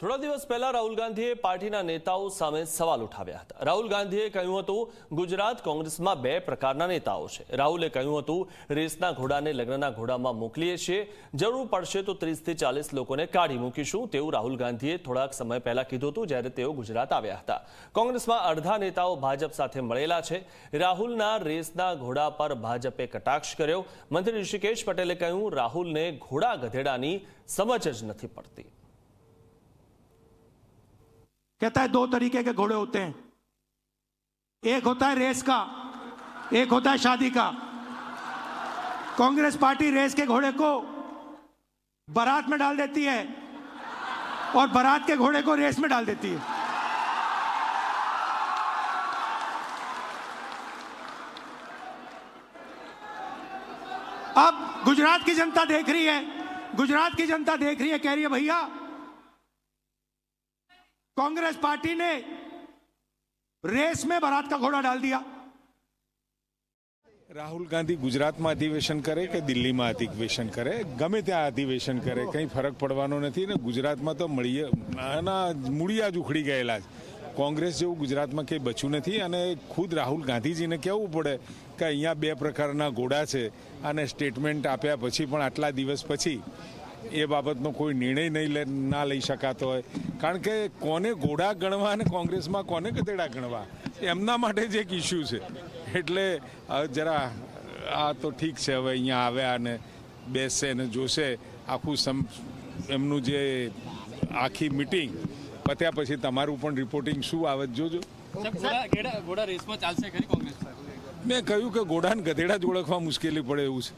થોડા દિવસ પહેલા રાહુલ ગાંધીએ પાર્ટીના નેતાઓ સામે સવાલ ઉઠાવ્યા હતા. રાહુલ ગાંધીએ કહ્યું હતું, ગુજરાત કોંગ્રેસમાં બે પ્રકારના નેતાઓ છે. રાહુલે કહ્યું હતું, રેસના ઘોડાને લગ્નના ઘોડામાં મોકલીએ છીએ. જરૂર પડશે તો ત્રીસથી ચાલીસ લોકોને કાઢી મૂકીશું. તેવું રાહુલ ગાંધીએ થોડાક સમય પહેલા કીધું હતું, જ્યારે તેઓ ગુજરાત આવ્યા હતા. કોંગ્રેસમાં અડધા નેતાઓ ભાજપ સાથે મળેલા છે. રાહુલના રેસના ઘોડા પર ભાજપે કટાક્ષ કર્યો. મંત્રી ઋષિકેશ પટેલે કહ્યું, રાહુલને ઘોડા ગધેડાની સમજ જ નથી પડતી. कहता है, दो तरीके के घोड़े होते हैं। एक होता है रेस का, एक होता है शादी का। कांग्रेस पार्टी रेस के घोड़े को बारात में डाल देती है और बारात के घोड़े को रेस में डाल देती है। अब गुजरात की जनता देख रही है, गुजरात की जनता देख रही है, कह रही है, भैया कांग्रेस पार्टी ने रेस में बारात का घोड़ा डाल दिया રાહુલ ગાંધી ગુજરાતમાં અધિવેશન કરે કે દિલ્હીમાં અધિવેશન કરે ગમે ત્યાં અધિવેશન કરે કંઈ ફરક પડવાનો નથી ને ગુજરાતમાં તો મળીએ આના મૂળિયા જ ઉખડી ગયેલા છે કોંગ્રેસ જેવું ગુજરાતમાં કંઈ બચ્યું નથી અને ખુદ રાહુલ ગાંધીજીને કહેવું પડે કે અહીંયા બે પ્રકારના ઘોડા છે અને સ્ટેટમેન્ટ આપ્યા પછી પણ આટલા દિવસ પછી એ બાબતનો કોઈ નિર્ણય નહીં લે ના લઈ શકાતો હોય. કારણ કે કોને ઘોડા ગણવા અને કોંગ્રેસમાં કોને ગધેડા ગણવા? એમના માટે જ એક ઇસ્યુ છે. એટલે જરા આ તો ઠીક છે હવે અહીંયા આવ્યા અને બેસશે અને જોશે. આખું સમ એમનું જે આખી મિટિંગ પત્યા પછી તમારું પણ રિપોર્ટિંગ શું આવે જોજો. ઘોડા રેસમાં ચાલશે ખરી કોંગ્રેસ મેં કહ્યું કે ઘોડાને ગધેડા જ ઓળખવા મુશ્કેલી પડે એવું છે.